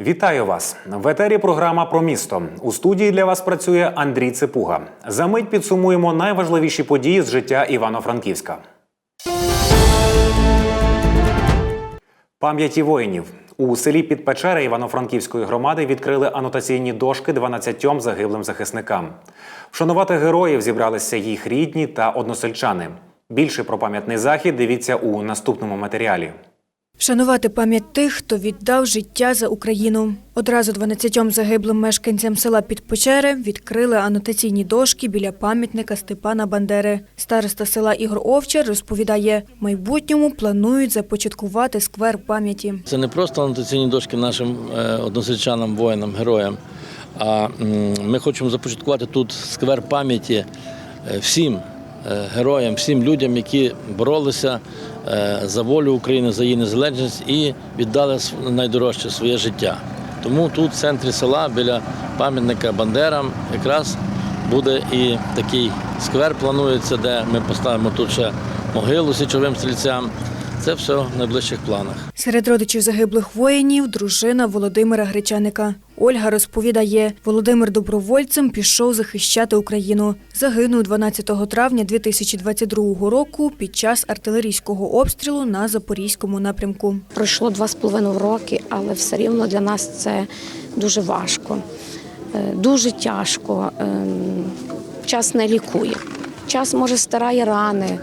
Вітаю вас в етері. Програма про місто. У студії для вас працює Андрій Ципуга. За мить підсумуємо найважливіші події з життя Івано-Франківська. Пам'яті воїнів у селі Підпечери Івано-Франківської громади відкрили анотаційні дошки 12 загиблим захисникам. Вшанувати героїв зібралися їх рідні та односельчани. Більше про пам'ятний захід дивіться у наступному матеріалі. Вшанувати пам'ять тих, хто віддав життя за Україну. Одразу 12 загиблим мешканцям села Підпечери відкрили анотаційні дошки біля пам'ятника Степана Бандери. Староста села Ігор Овчар розповідає, майбутньому планують започаткувати сквер пам'яті. Це не просто анотаційні дошки нашим е, односельчанам, воїнам, героям. А ми хочемо започаткувати тут сквер пам'яті е, всім героям, всім людям, які боролися е, за волю України, за її незалежність і віддали найдорожче своє життя. Тому тут, в центрі села, біля пам'ятника Бандерам, якраз буде і такий сквер планується, де ми поставимо тут ще могилу січовим стрільцям. Це все в найближчих планах. Серед родичів загиблих воїнів дружина Володимира Гречаника. Ольга розповідає, Володимир добровольцем пішов захищати Україну. Загинув 12 травня 2022 року під час артилерійського обстрілу на Запорізькому напрямку. Пройшло два з половиною роки, але все рівно для нас це дуже важко, е, дуже тяжко. Ем, Час не лікує. Час може стирає рани,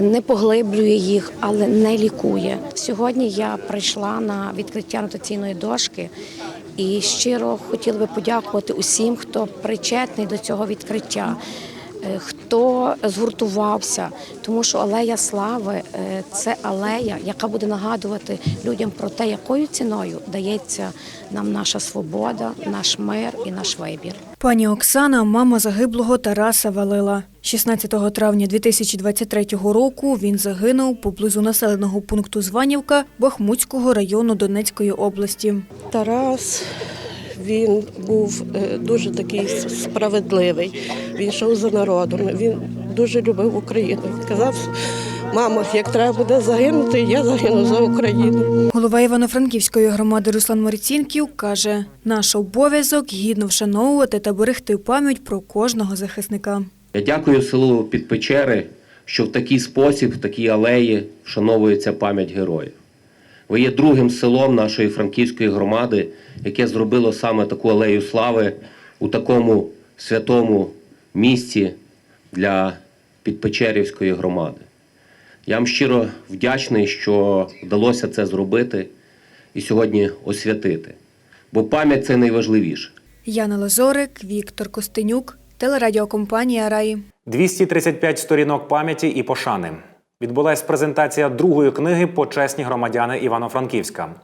не поглиблює їх, але не лікує. Сьогодні я прийшла на відкриття анотаційної дошки і щиро хотіла би подякувати усім, хто причетний до цього відкриття. е, Хто згуртувався, тому що алея слави е, це алея, яка буде нагадувати людям про те, якою ціною дається нам наша свобода, наш мир і наш вибір. Пані Оксана, мама загиблого Тараса Валила. 16 травня 2023 року він загинув поблизу населеного пункту Званівка Бахмутського району Донецької області. Тарас він був е, дуже такий справедливий. Він йшов за народом. Він дуже любив Україну. Він казав, мамо, як треба буде загинути, я загину за Україну. Голова Івано-Франківської громади Руслан Марцінків каже, наш обов'язок гідно вшановувати та берегти пам'ять про кожного захисника. Я дякую селу Підпечери, що в такий спосіб, в такій алеї вшановується пам'ять героїв. Ви є другим селом нашої франківської громади, яке зробило саме таку алею слави у такому святому місці для Підпечерівської громади. Я вам щиро вдячний, що вдалося це зробити і сьогодні освятити. Бо пам'ять це найважливіше. Яна Лазорик, Віктор Костенюк, телерадіокомпанія Раї. 235 сторінок пам'яті і пошани. Відбулась презентація другої книги Почесні громадяни Івано-Франківська.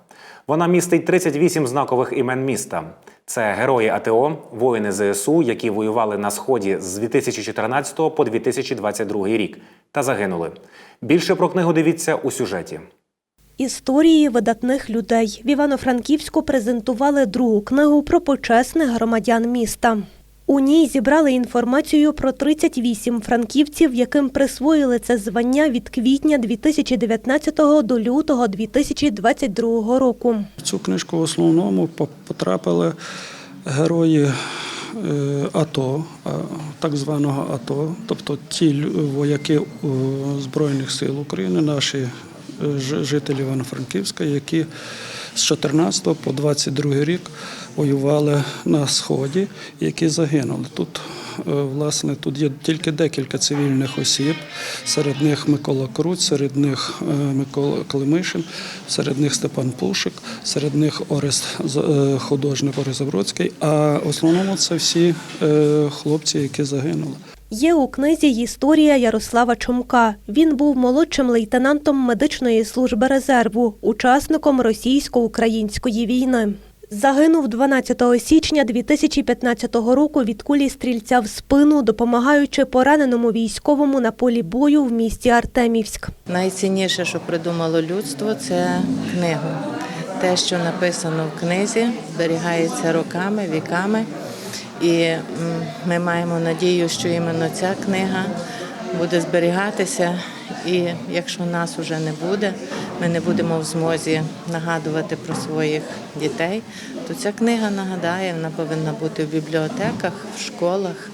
Вона містить 38 знакових імен міста. Це герої АТО, воїни ЗСУ, які воювали на сході з 2014 по 2022 рік та загинули. Більше про книгу дивіться у сюжеті. Історії видатних людей в Івано-Франківську презентували другу книгу про почесних громадян міста. У ній зібрали інформацію про 38 франківців, яким присвоїли це звання від квітня 2019 до лютого 2022 року. В цю книжку в основному потрапили герої е, АТО, так званого АТО, тобто ті вояки Збройних сил України, наші е, жителі Івано-Франківська, які з 14 по 22 рік воювали на сході, які загинули. Тут е, власне тут є тільки декілька цивільних осіб. Серед них Микола Круць, серед них е, Микола Климишин, серед них Степан Пушик, серед них Орест е, художник Орест Забродський. А в основному це всі хлопці, які загинули. Є у книзі історія Ярослава Чумка. Він був молодшим лейтенантом медичної служби резерву, учасником російсько-української війни. Загинув 12 січня 2015 року від кулі стрільця в спину, допомагаючи пораненому військовому на полі бою в місті Артемівськ. Найцінніше, що придумало людство, це книгу. Те, що написано в книзі, зберігається роками, віками. І ми маємо надію, що іменно ця книга буде зберігатися І якщо нас вже не буде, ми не будемо в змозі нагадувати про своїх дітей, то ця книга нагадає, вона повинна бути в бібліотеках, в школах,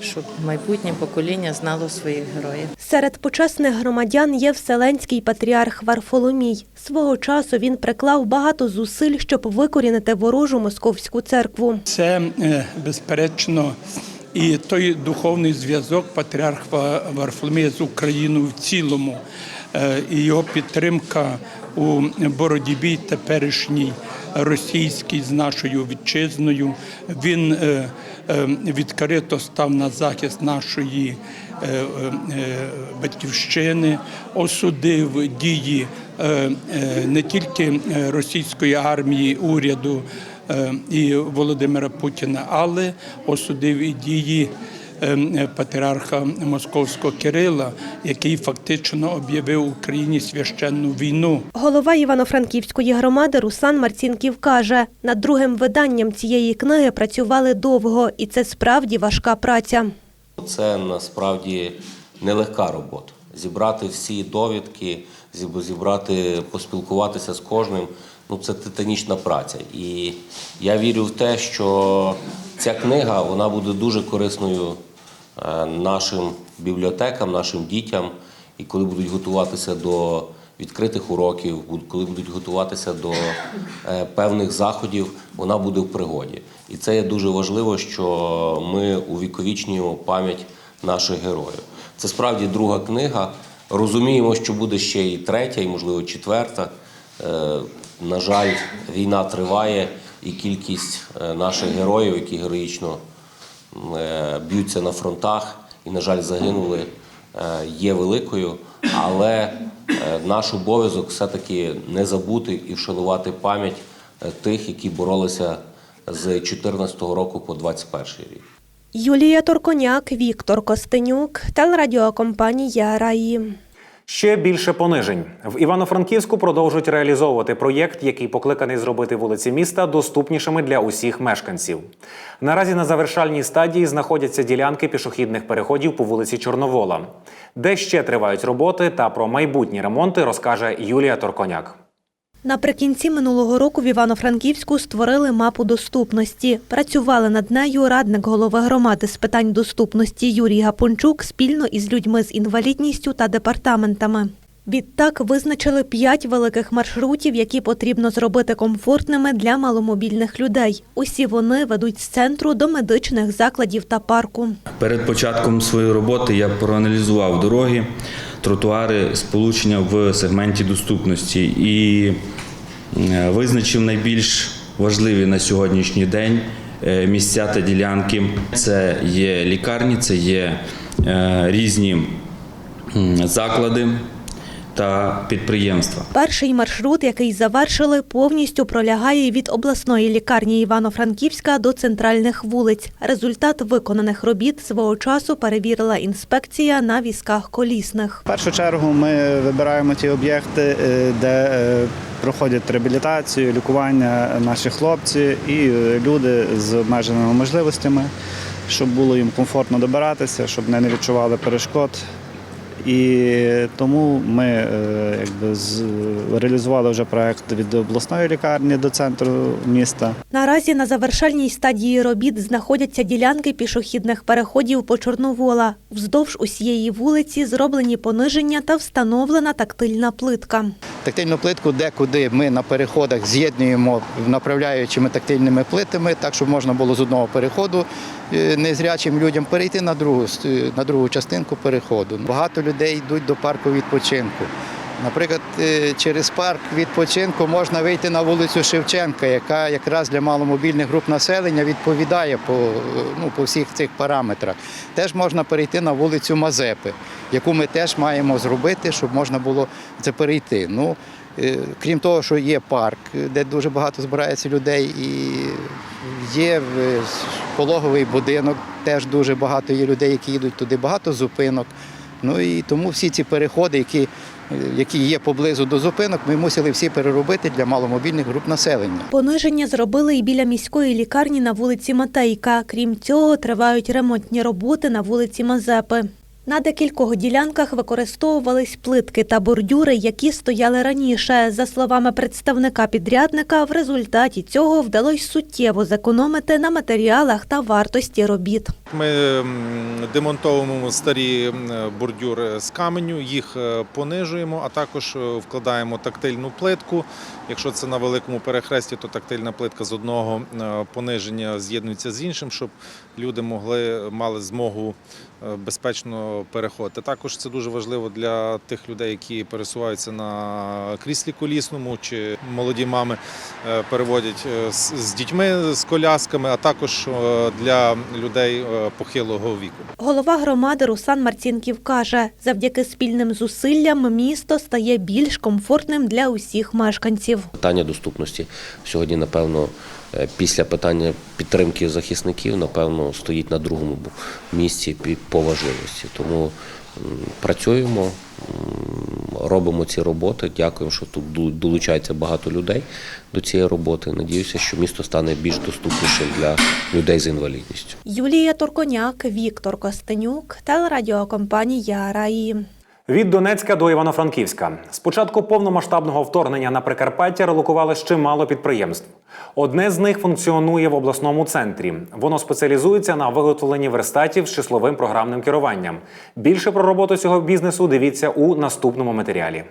щоб майбутнє покоління знало своїх героїв. Серед почесних громадян є вселенський патріарх Варфоломій. Свого часу він приклав багато зусиль, щоб викорінити ворожу московську церкву. Це е, безперечно і той духовний зв'язок патріарха Варфоломія з Україною в цілому, е, і його підтримка у боротьбі теперішній російській з нашою вітчизною. Він е, е, відкрито став на захист нашої батьківщини, осудив дії не тільки російської армії, уряду і Володимира Путіна, але осудив і дії е, е, патріарха Московського Кирила, який фактично об'явив Україні священну війну. Голова Івано-Франківської громади Руслан Марцінків каже, над другим виданням цієї книги працювали довго, і це справді важка праця. Це насправді нелегка робота. Зібрати всі довідки, зібрати, поспілкуватися з кожним. Ну це титанічна праця. І я вірю в те, що ця книга вона буде дуже корисною е, нашим бібліотекам, нашим дітям. І коли будуть готуватися до відкритих уроків, коли будуть готуватися до е, певних заходів, вона буде в пригоді. І це є дуже важливо, що ми увіковічнюємо пам'ять наших героїв. Це справді друга книга. Розуміємо, що буде ще і третя, і можливо четверта. На жаль, війна триває, і кількість е, наших героїв, які героїчно е, б'ються на фронтах і, на жаль, загинули, е, є великою. Але наш обов'язок все-таки не забути і вшанувати пам'ять тих, які боролися з 2014 року по 2021 рік. Юлія Торконяк, Віктор Костенюк, телерадіокомпанія Раї. Ще більше понижень в Івано-Франківську продовжують реалізовувати проєкт, який покликаний зробити вулиці міста доступнішими для усіх мешканців. Наразі на завершальній стадії знаходяться ділянки пішохідних переходів по вулиці Чорновола, де ще тривають роботи та про майбутні ремонти розкаже Юлія Торконяк. Наприкінці минулого року в Івано-Франківську створили мапу доступності. Працювали над нею радник голови громади з питань доступності Юрій Гапончук спільно із людьми з інвалідністю та департаментами. Відтак визначили п'ять великих маршрутів, які потрібно зробити комфортними для маломобільних людей. Усі вони ведуть з центру до медичних закладів та парку. Перед початком своєї роботи я проаналізував дороги, тротуари, сполучення в сегменті доступності і визначив найбільш важливі на сьогоднішній день е, місця та ділянки. Це є лікарні, це є е, різні заклади та підприємства. Перший маршрут, який завершили, повністю пролягає від обласної лікарні Івано-Франківська до центральних вулиць. Результат виконаних робіт свого часу перевірила інспекція на візках колісних. В першу чергу ми вибираємо ті об'єкти, е, де е, проходять реабілітацію, лікування наші хлопці і е, люди з обмеженими можливостями, щоб було їм комфортно добиратися, щоб вони не відчували перешкод. І тому ми е, якби, з- реалізували вже проект від обласної лікарні до центру міста. Наразі на завершальній стадії робіт знаходяться ділянки пішохідних переходів по Чорновола. Вздовж усієї вулиці зроблені пониження та встановлена тактильна плитка. Тактильну плитку декуди ми на переходах з'єднуємо направляючими тактильними плитами, так щоб можна було з одного переходу незрячим людям перейти на другу, е, на другу частинку переходу. Багато людей йдуть до парку відпочинку. Наприклад, е, через парк відпочинку можна вийти на вулицю Шевченка, яка якраз для маломобільних груп населення відповідає по, е, ну, по всіх цих параметрах. Теж можна перейти на вулицю Мазепи, яку ми теж маємо зробити, щоб можна було це перейти. Ну, е, крім того, що є парк, е, де дуже багато збирається людей, і є е, пологовий будинок, теж дуже багато є людей, які їдуть туди, багато зупинок. Ну і тому всі ці переходи, які, е, які є поблизу до зупинок, ми мусили всі переробити для маломобільних груп населення. Пониження зробили і біля міської лікарні на вулиці Матейка. Крім цього, тривають ремонтні роботи на вулиці Мазепи. На декількох ділянках використовувались плитки та бордюри, які стояли раніше. За словами представника підрядника, в результаті цього вдалося суттєво зекономити на матеріалах та вартості робіт. Ми демонтовуємо старі бордюри з каменю, їх е, понижуємо, а також е, вкладаємо тактильну плитку. Якщо це на великому перехресті, то тактильна плитка з одного е, пониження з'єднується з іншим, щоб люди могли мали змогу безпечно переходити. Також це дуже важливо для тих людей, які пересуваються на кріслі колісному чи молоді мами е, переводять е, з дітьми з колясками, а також е, для людей похилого віку. Голова громади Руслан Марцінків каже, завдяки спільним зусиллям місто стає більш комфортним для усіх мешканців. Питання доступності сьогодні, напевно, після питання підтримки захисників, напевно, стоїть на другому місці по важливості. Тому працюємо, робимо ці роботи. Дякуємо, що тут долучається багато людей до цієї роботи. Надіюся, що місто стане більш доступнішим для людей з інвалідністю. Юлія Турконяк, Віктор Костенюк, телерадіокомпанія Раї. Від Донецька до Івано-Франківська. З початку повномасштабного вторгнення на Прикарпаття релокували ще мало підприємств. Одне з них функціонує в обласному центрі. Воно спеціалізується на виготовленні верстатів з числовим програмним керуванням. Більше про роботу цього бізнесу дивіться у наступному матеріалі.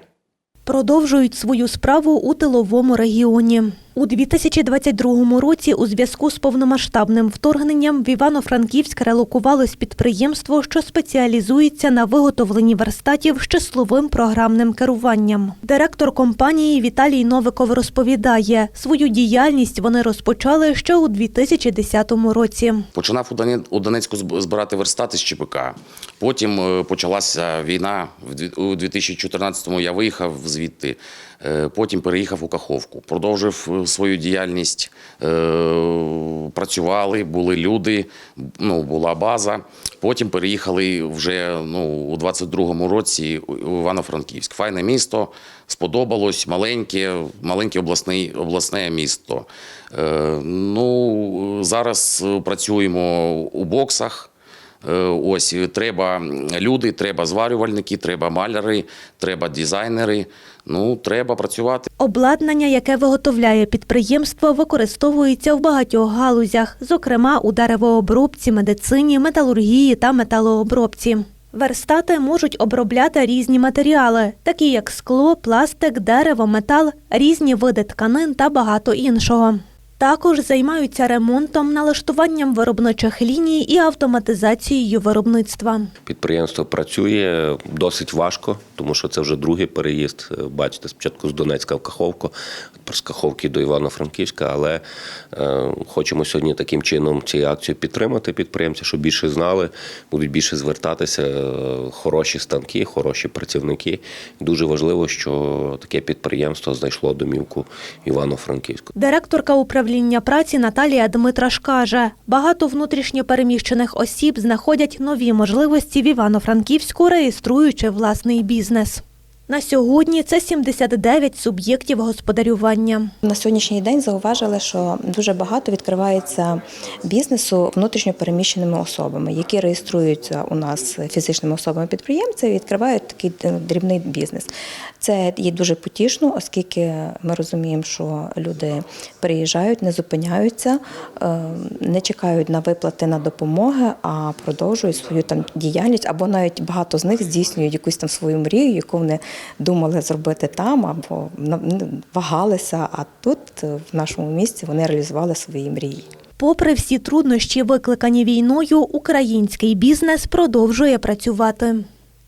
Продовжують свою справу у тиловому регіоні. У 2022 році у зв'язку з повномасштабним вторгненням в Івано-Франківськ релокувалось підприємство, що спеціалізується на виготовленні верстатів з числовим програмним керуванням. Директор компанії Віталій Новиков розповідає, свою діяльність вони розпочали ще у 2010 році. Починав у Доне- Донецьку збирати верстати з ЧПК. Потім е, почалася війна. У 2014-му я виїхав звідти. Е, Потім переїхав у Каховку. Продовжив е, свою діяльність. Е, Працювали, були люди, ну, була база. Потім переїхали вже ну, у 22-му році у Івано-Франківськ. Файне місто, сподобалось, маленьке, маленьке обласне, обласне місто. Ну, зараз працюємо у боксах. Е, Ось е, треба люди, треба зварювальники, треба маляри, треба дизайнери. Ну, треба працювати. Обладнання, яке виготовляє підприємство, використовується в багатьох галузях, зокрема у деревообробці, медицині, металургії та металообробці. Верстати можуть обробляти різні матеріали, такі як скло, пластик, дерево, метал, різні види тканин та багато іншого. Також займаються ремонтом, налаштуванням виробничих ліній і автоматизацією виробництва. Підприємство працює досить важко, тому що це вже другий переїзд. Е, Бачите, спочатку з Донецька в Каховку, з Каховки до Івано-Франківська. Але е, хочемо сьогодні таким чином цією акцією підтримати підприємців, щоб більше знали, будуть більше звертатися. е, Хороші станки, хороші працівники. Дуже важливо, що таке підприємство знайшло домівку Івано-Франківську. Директорка управління праці Наталія Дмитраш каже, багато внутрішньопереміщених осіб знаходять нові можливості в Івано-Франківську, реєструючи власний бізнес. На сьогодні це 79 суб'єктів господарювання. На сьогоднішній день зауважили, що дуже багато відкривається бізнесу внутрішньо переміщеними особами, які реєструються у нас фізичними особами-підприємцями і відкривають такий е, дрібний бізнес. Це є дуже потішно, оскільки ми розуміємо, що люди приїжджають, не зупиняються, е, не чекають на виплати на допомоги, а продовжують свою там діяльність, або навіть багато з них здійснюють якусь там свою мрію, яку вони думали зробити там, або ну, вагалися. А тут, е, в нашому місті, вони реалізували свої мрії. Попри всі труднощі, викликані війною, український бізнес продовжує працювати.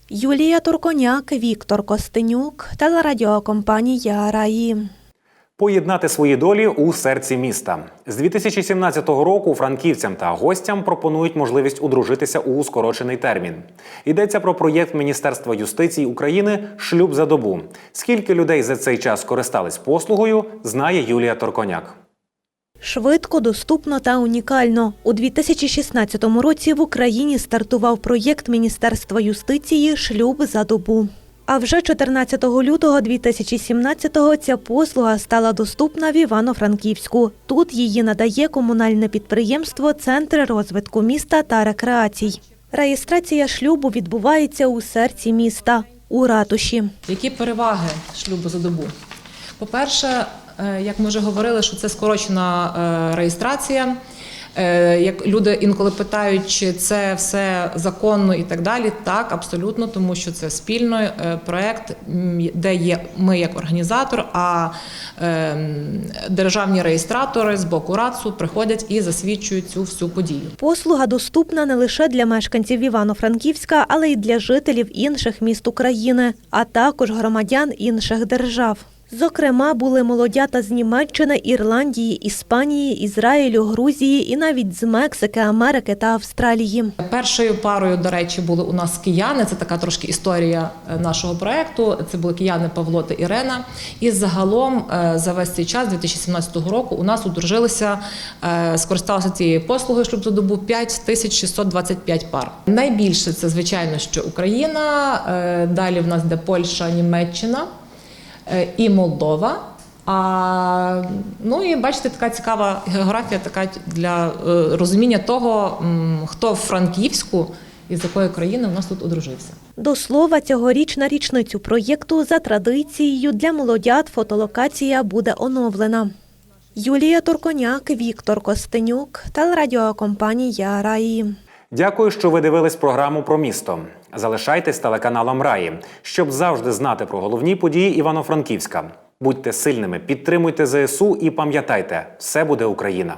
Юлія Турконяк, Віктор Костенюк, телерадіокомпанія Раї. Поєднати свої долі у серці міста з 2017 року франківцям та гостям пропонують можливість одружитися у скорочений термін. Йдеться про проєкт Міністерства юстиції України Шлюб за добу. Скільки людей за цей час користались послугою, знає Юлія Торконяк. Швидко, доступно та унікально. У 2016 році в Україні стартував проєкт Міністерства юстиції Шлюб за добу. А вже 14 лютого 2017-го ця послуга стала доступна в Івано-Франківську. Тут її надає комунальне підприємство Центр розвитку міста та рекреацій. Реєстрація шлюбу відбувається у серці міста у ратуші. Які переваги шлюбу за добу? По-перше, е, як ми вже говорили, що це скорочена е, реєстрація. Е, Як люди інколи питають, чи це все законно і так далі, так, абсолютно, тому що це спільний е, проект, де є ми як організатор, а е, державні реєстратори з боку РАЦУ приходять і засвідчують цю всю подію. Послуга доступна не лише для мешканців Івано-Франківська, але й для жителів інших міст України, а також громадян інших держав. Зокрема, були молодята з Німеччини, Ірландії, Іспанії, Ізраїлю, Грузії і навіть з Мексики, Америки та Австралії. Першою парою, до речі, були у нас кияни. Це така трошки історія е, нашого проекту. Це були кияни Павло та Ірена. І загалом е, за весь цей час, 2017 року, у нас одружилися, е, скористалися цією послугою шлюб за добу 5625 пар. Найбільше це звичайно, що Україна. Далі в нас де Польща, Німеччина і Молдова. А ну і бачите, така цікава географія, така для е, розуміння того, м, хто в Франківську і з якої країни у нас тут одружився. До слова, цьогоріч на річницю проєкту за традицією для молодят фотолокація буде оновлена. Юлія Турконяк, Віктор Костенюк, телерадіокомпанія Раї. Дякую, що ви дивились програму про місто. Залишайтесь телеканалом Раї, щоб завжди знати про головні події Івано-Франківська. Будьте сильними, підтримуйте ЗСУ і пам'ятайте, все буде Україна.